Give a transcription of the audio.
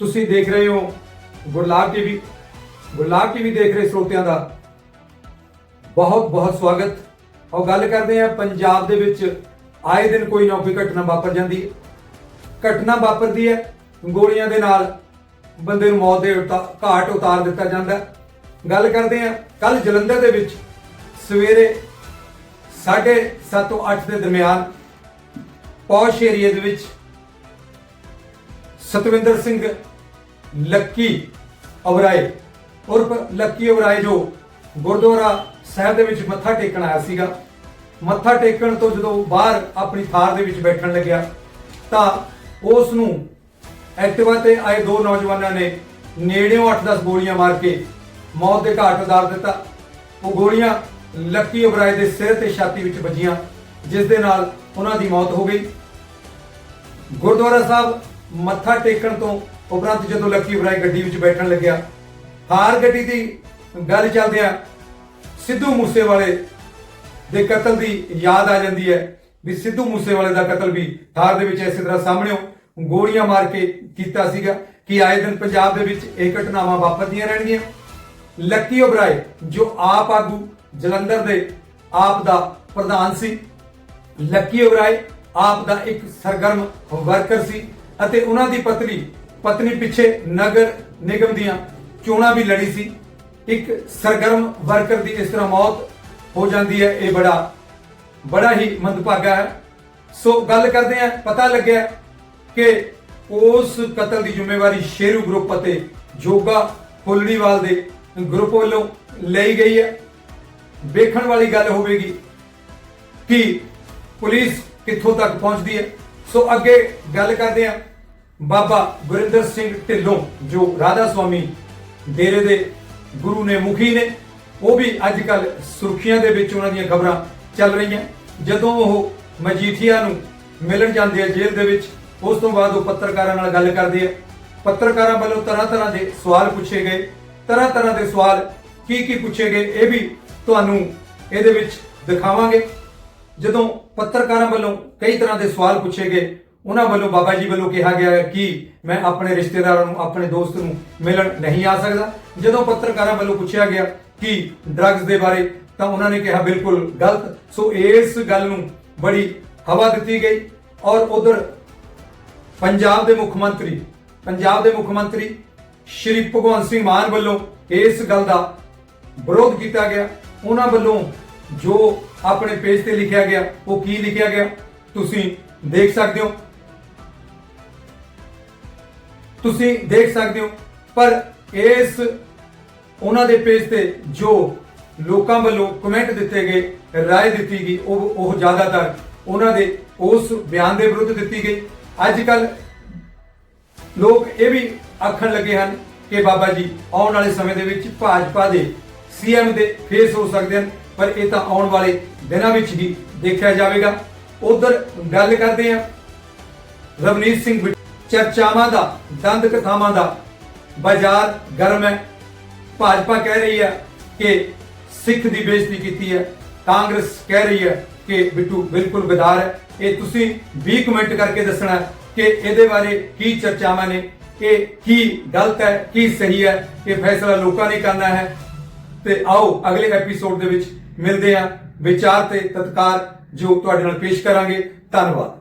ਤੁਸੀਂ ਦੇਖ ਰਹੇ ਹੋ ਗੁਰਲਾਬ ਟੀਵੀ। ਗੁਰਲਾਬ ਟੀਵੀ ਦੇਖ ਰਹੇ ਸਰੋਤਿਆਂ ਦਾ ਬਹੁਤ ਬਹੁਤ ਸਵਾਗਤ। ਔਰ ਗੱਲ ਕਰਦੇ ਹਾਂ ਪੰਜਾਬ ਦੇ ਵਿੱਚ ਆਏ ਦਿਨ ਕੋਈ ਨਾ ਕੋਈ ਘਟਨਾ ਵਾਪਰ ਜਾਂਦੀ ਹੈ। ਘਟਨਾ ਵਾਪਰਦੀ ਹੈ, ਗੋਲੀਆਂ ਦੇ ਨਾਲ ਬੰਦੇ ਨੂੰ ਮੌਤ ਦੇ ਉਤਾ- ਘਾਟ ਉਤਾਰ ਦਿੱਤਾ ਜਾਂਦਾ ਗੱਲ ਕਰਦੇ ਹਾਂ ਕੱਲ ਜਲੰਧਰ ਦੇ ਵਿੱਚ ਸਵੇਰੇ 7:30 ਤੋਂ 8 ਦੇ ਦਰਮਿਆਨ ਪੌਸ਼ ਏਰੀਆ ਦੇ ਵਿੱਚ ਸਤਵਿੰਦਰ ਸਿੰਘ ਲੱਕੀ ਅਵਰਾਏ। ਉਰਫ ਲੱਕੀ ਅਵਰਾਏ ਜੋ ਗੁਰਦੁਆਰਾ ਸਾਹਿਬ ਦੇ ਵਿੱਚ ਮੱਥਾ ਟੇਕਣ ਆਇਆ ਸੀਗਾ। ਮੱਥਾ ਟੇਕਣ ਤੋਂ ਜਦੋਂ ਬਾਹਰ ਆਪਣੀ ਥਾਰ ਦੇ ਵਿੱਚ ਬੈਠਣ ਲੱਗਿਆ, ਤਾਂ ਉਸ ਨੂੰ ਐਕਟਿਵਾ ਤੇ ਆਏ ਦੋ ਨੌਜਵਾਨਾਂ ਨੇ ਨੇੜਿਓਂ 8-10 ਗੋਲੀਆਂ ਮਾਰ ਕੇ ਮੌਤ ਦੇ ਘਾਟ ਉਤਾਰ ਦਿੱਤਾ। ਉਹ ਗੋਲੀਆਂ ਲੱਕੀ ਅਵਰਾਏ ਦੇ ਸਿਰ ਤੇ ਛਾਤੀ ਵਿੱਚ ਵੱਜੀਆਂ, ਜਿਸ ਦੇ ਨਾਲ ਉਹਨਾਂ ਦੀ ਮੌਤ ਹੋ ਗਈ। ਗੁਰਦੁਆਰਾ ਸਾਹਿਬ ਮੱਥਾ ਟੇਕਣ ਤੋਂ ਉਪਰੰਤ ਜਦੋਂ ਲੱਕੀ ਬਰਾਈ ਗੱਡੀ ਵਿੱਚ ਬੈਠਣ ਲੱਗਿਆ, ਹਾਰ ਗੱਡੀ ਦੀ ਗੱਲ ਚੱਲਦਿਆਂ ਸਿੱਧੂ ਮੂਸੇਵਾਲੇ ਦੇ ਕਤਲ ਦੀ ਯਾਦ ਆ ਜਾਂਦੀ ਹੈ ਵੀ ਸਿੱਧੂ ਮੂਸੇਵਾਲੇ ਦਾ ਕਤਲ ਵੀ ਹਾਰ ਦੇ ਵਿੱਚ ਇਸੇ ਤਰ੍ਹਾਂ ਸਾਹਮਣੇ ਗੋਲੀਆਂ ਮਾਰ ਕੇ ਕੀਤਾ ਸੀਗਾ ਕਿ ਆਏ ਦਿਨ ਪੰਜਾਬ ਦੇ ਵਿੱਚ ਇਹ ਘਟਨਾਵਾਂ ਵਾਪਰਦੀਆਂ ਰਹਿਣਗੀਆਂ। ਲੱਕੀ ਓਬਰਾਏ, ਜੋ ਆਪ ਆਗੂ ਜਲੰਧਰ ਦੇ ਆਪ ਦਾ ਪ੍ਰਧਾਨ ਸੀ, ਲੱਕੀ ਓਬਰਾਏ ਆਪ ਦਾ ਇੱਕ ਸਰਗਰਮ ਵਰਕਰ ਸੀ। ਅਤੇ ਉਹਨਾਂ ਦੀ ਪਤਨੀ ਪਤਨੀ ਪਿੱਛੇ ਨਗਰ ਨਿਗਮ ਦੀਆਂ ਚੋਣਾਂ ਵੀ ਲੜੀ ਸੀ। ਇੱਕ ਸਰਗਰਮ ਵਰਕਰ ਦੀ ਇਸ ਤਰ੍ਹਾਂ ਮੌਤ ਹੋ ਜਾਂਦੀ ਹੈ, ਇਹ ਬੜਾ ਬੜਾ ਹੀ ਮੰਦਭਾਗਾ ਹੈ। ਸੋ ਗੱਲ ਕਰਦੇ ਹਾਂ, ਪਤਾ ਲੱਗਿਆ ਕਿ ਉਸ ਕਤਲ ਦੀ ਜ਼ਿੰਮੇਵਾਰੀ ਸ਼ੇਰੂ ਗਰੁੱਪ ਅਤੇ ਜੋਗਾ ਫੁੱਲੜੀਵਾਲ ਦੇ ਗਰੁੱਪ ਵੱਲੋਂ ਲਈ ਗਈ ਹੈ। ਵੇਖਣ ਵਾਲੀ ਗੱਲ ਹੋਵੇਗੀ ਕਿ ਪੁਲਿਸ ਕਿੱਥੋਂ ਤੱਕ ਪਹੁੰਚਦੀ ਹੈ। ਸੋ ਅੱਗੇ ਗੱਲ ਕਰਦੇ ਹਾਂ ਬਾਬਾ ਗੁਰਿੰਦਰ ਸਿੰਘ ਢਿੱਲੋਂ, ਜੋ ਰਾਧਾ ਸੁਆਮੀ ਡੇਰੇ ਦੇ ਗੁਰੂ ਨੇ ਮੁਖੀ ਨੇ, ਉਹ ਵੀ ਅੱਜ ਕੱਲ ਸੁਰਖੀਆਂ ਦੇ ਵਿੱਚ ਉਹਨਾਂ ਦੀਆਂ ਖਬਰਾਂ ਚੱਲ ਰਹੀਆਂ। ਜਦੋਂ ਉਹ ਮਜੀਠੀਆ ਨੂੰ ਮਿਲਣ ਜਾਂਦੇ ਆ ਜੇਲ੍ਹ ਦੇ ਵਿੱਚ, ਉਸ ਤੋਂ ਬਾਅਦ ਉਹ ਪੱਤਰਕਾਰਾਂ ਨਾਲ ਗੱਲ ਕਰਦੇ ਆ। ਪੱਤਰਕਾਰਾਂ ਵੱਲੋਂ ਤਰ੍ਹਾਂ ਤਰ੍ਹਾਂ ਦੇ ਸਵਾਲ ਪੁੱਛੇ ਗਏ। ਤਰ੍ਹਾਂ ਤਰ੍ਹਾਂ ਦੇ ਸਵਾਲ ਕੀ ਕੀ ਪੁੱਛੇ ਗਏ, ਇਹ ਵੀ ਤੁਹਾਨੂੰ ਇਹਦੇ ਵਿੱਚ ਦਿਖਾਵਾਂਗੇ। ਜਦੋਂ ਪੱਤਰਕਾਰਾਂ ਵੱਲੋਂ ਕਈ ਤਰ੍ਹਾਂ ਦੇ ਸਵਾਲ ਪੁੱਛੇ ਗਏ ਉਹਨਾਂ ਵੱਲੋਂ ਬਾਬਾ ਜੀ ਵੱਲੋਂ ਕਿਹਾ ਗਿਆ ਹੈ ਕਿ ਮੈਂ ਆਪਣੇ ਰਿਸ਼ਤੇਦਾਰਾਂ ਨੂੰ, ਆਪਣੇ ਦੋਸਤ ਨੂੰ ਮਿਲਣ ਨਹੀਂ ਆ ਸਕਦਾ। ਜਦੋਂ ਪੱਤਰਕਾਰਾਂ ਵੱਲੋਂ ਪੁੱਛਿਆ ਗਿਆ ਕਿ ਡਰੱਗਸ ਦੇ ਬਾਰੇ, ਤਾਂ ਉਹਨਾਂ ਨੇ ਕਿਹਾ ਬਿਲਕੁਲ ਗਲਤ। ਸੋ ਇਸ ਗੱਲ ਨੂੰ ਬੜੀ ਹਵਾ ਦਿੱਤੀ ਗਈ ਔਰ ਉਧਰ ਪੰਜਾਬ ਦੇ ਮੁੱਖ ਮੰਤਰੀ, ਪੰਜਾਬ ਦੇ ਮੁੱਖ ਮੰਤਰੀ ਸ਼੍ਰੀ ਭਗਵੰਤ ਸਿੰਘ ਮਾਨ ਵੱਲੋਂ ਇਸ ਗੱਲ ਦਾ ਵਿਰੋਧ ਕੀਤਾ ਗਿਆ। ਉਹਨਾਂ ਵੱਲੋਂ ਜੋ ਆਪਣੇ ਪੇਜ ਤੇ ਲਿਖਿਆ ਗਿਆ, ਉਹ ਕੀ ਲਿਖਿਆ ਗਿਆ, ਤੁਸੀਂ ਦੇਖ ਸਕਦੇ ਹੋ। ਤੁਸੀਂ ਦੇਖ ਸਕਦੇ ਹੋ ਪਰ ਇਸ ਉਹਨਾਂ ਦੇ ਪੇਜ ਤੇ ਜੋ ਲੋਕਾਂ ਵੱਲੋਂ ਕਮੈਂਟ ਦਿੱਤੇ ਗਏ رائے ਦਿੱਤੀ ਗਈ ਉਹ ਉਹ ਜ਼ਿਆਦਾਤਰ ਉਹਨਾਂ ਦੇ ਉਸ ਬਿਆਨ ਦੇ ਵਿਰੁੱਧ ਦਿੱਤੀ ਗਈ ਅੱਜ ਕੱਲ ਲੋਕ ਇਹ ਵੀ ਆਖਣ ਲੱਗੇ ਹਨ ਕਿ ਬਾਬਾ ਜੀ ਆਉਣ ਵਾਲੇ ਸਮੇਂ ਦੇ ਵਿੱਚ ਭਾਜਪਾ ਦੇ ਸੀਐਮ ਦੇ ਫੇਸ ਹੋ ਸਕਦੇ ਹਨ ਪਰ ਇਹ ਤਾਂ ਆਉਣ ਵਾਲੇ ਦਿਨਾਂ ਵਿੱਚ ਹੀ ਦੇਖਿਆ ਜਾਵੇਗਾ ਉਧਰ ਗੱਲ ਕਰਦੇ ਹਾਂ ਰਵਨੀਤ ਸਿੰਘ ਬਿੱਟੂ ਚਰਚਾਵਾਂ ਦਾ ਦੰਦ ਕਥਾਵਾਂ ਦਾ ਬਾਜ਼ਾਰ ਗਰਮ ਹੈ। ਭਾਜਪਾ ਕਹਿ ਰਹੀ ਹੈ ਕਿ ਸਿੱਖ ਦੀ ਬੇਇੱਜ਼ਤੀ ਕੀਤੀ ਹੈ। ਕਾਂਗਰਸ ਕਹਿ ਰਹੀ ਹੈ ਕਿ ਬਿੱਟੂ ਬਿਲਕੁਲ ਗਦਾਰ ਹੈ। ਇਹ ਤੁਸੀਂ ਵੀ ਕਮੈਂਟ ਕਰਕੇ ਦੱਸਣਾ ਕਿ ਇਹਦੇ ਬਾਰੇ ਕੀ ਚਰਚਾਵਾਂ ਨੇ, ਇਹ ਕੀ ਗਲਤ ਹੈ, ਕੀ ਸਹੀ ਹੈ, ਇਹ ਫੈਸਲਾ ਲੋਕਾਂ ਨੇ ਕਰਨਾ ਹੈ। ਤੇ ਆਓ ਅਗਲੇ ਐਪੀਸੋਡ ਦੇ ਵਿੱਚ ਮਿਲਦੇ ਹਾਂ। ਵਿਚਾਰ ਤੇ ਤਤਕਾਰ ਜੋ ਤੁਹਾਡੇ ਨਾਲ ਪੇਸ਼ ਕਰਾਂਗੇ। ਧੰਨਵਾਦ।